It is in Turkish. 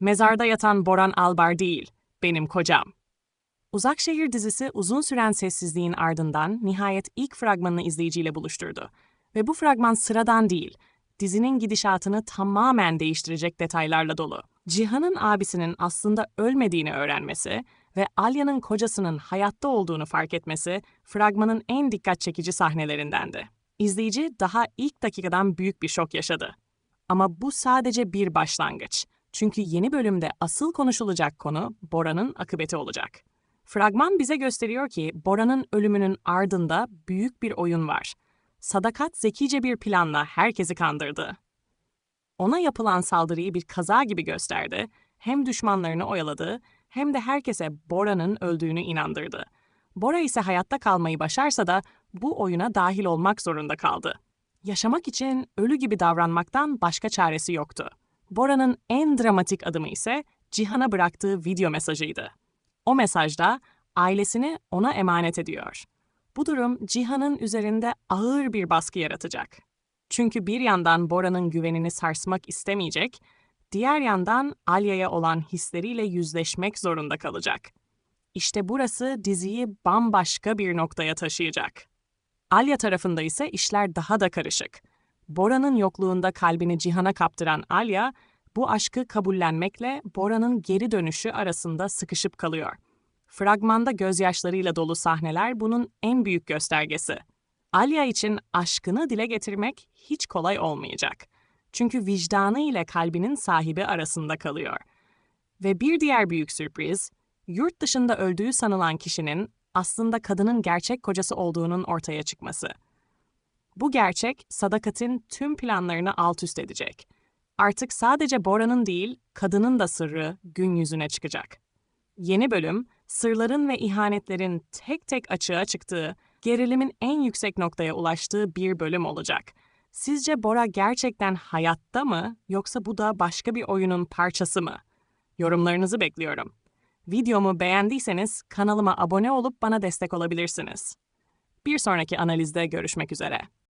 Mezarda yatan Boran Albar değil, benim kocam. Uzakşehir dizisi uzun süren sessizliğin ardından nihayet ilk fragmanını izleyiciyle buluşturdu. Ve bu fragman sıradan değil, dizinin gidişatını tamamen değiştirecek detaylarla dolu. Cihan'ın abisinin aslında ölmediğini öğrenmesi ve Alya'nın kocasının hayatta olduğunu fark etmesi fragmanın en dikkat çekici sahnelerindendi. İzleyici daha ilk dakikadan büyük bir şok yaşadı. Ama bu sadece bir başlangıç. Çünkü yeni bölümde asıl konuşulacak konu Bora'nın akıbeti olacak. Fragman bize gösteriyor ki Bora'nın ölümünün ardında büyük bir oyun var. Sadakat zekice bir planla herkesi kandırdı. Ona yapılan saldırıyı bir kaza gibi gösterdi, hem düşmanlarını oyaladı hem de herkese Bora'nın öldüğünü inandırdı. Bora ise hayatta kalmayı başarsa da bu oyuna dahil olmak zorunda kaldı. Yaşamak için ölü gibi davranmaktan başka çaresi yoktu. Bora'nın en dramatik adımı ise Cihan'a bıraktığı video mesajıydı. O mesajda ailesini ona emanet ediyor. Bu durum Cihan'ın üzerinde ağır bir baskı yaratacak. Çünkü bir yandan Bora'nın güvenini sarsmak istemeyecek, diğer yandan Alya'ya olan hisleriyle yüzleşmek zorunda kalacak. İşte burası diziyi bambaşka bir noktaya taşıyacak. Alya tarafında ise işler daha da karışık. Bora'nın yokluğunda kalbini Cihan'a kaptıran Alya, bu aşkı kabullenmekle Bora'nın geri dönüşü arasında sıkışıp kalıyor. Fragmanda gözyaşlarıyla dolu sahneler bunun en büyük göstergesi. Alya için aşkını dile getirmek hiç kolay olmayacak. Çünkü vicdanı ile kalbinin sahibi arasında kalıyor. Ve bir diğer büyük sürpriz, yurt dışında öldüğü sanılan kişinin aslında kadının gerçek kocası olduğunun ortaya çıkması. Bu gerçek, Sadakat'in tüm planlarını alt üst edecek. Artık sadece Bora'nın değil, kadının da sırrı gün yüzüne çıkacak. Yeni bölüm, sırların ve ihanetlerin tek tek açığa çıktığı, gerilimin en yüksek noktaya ulaştığı bir bölüm olacak. Sizce Bora gerçekten hayatta mı yoksa bu da başka bir oyunun parçası mı? Yorumlarınızı bekliyorum. Videomu beğendiyseniz kanalıma abone olup bana destek olabilirsiniz. Bir sonraki analizde görüşmek üzere.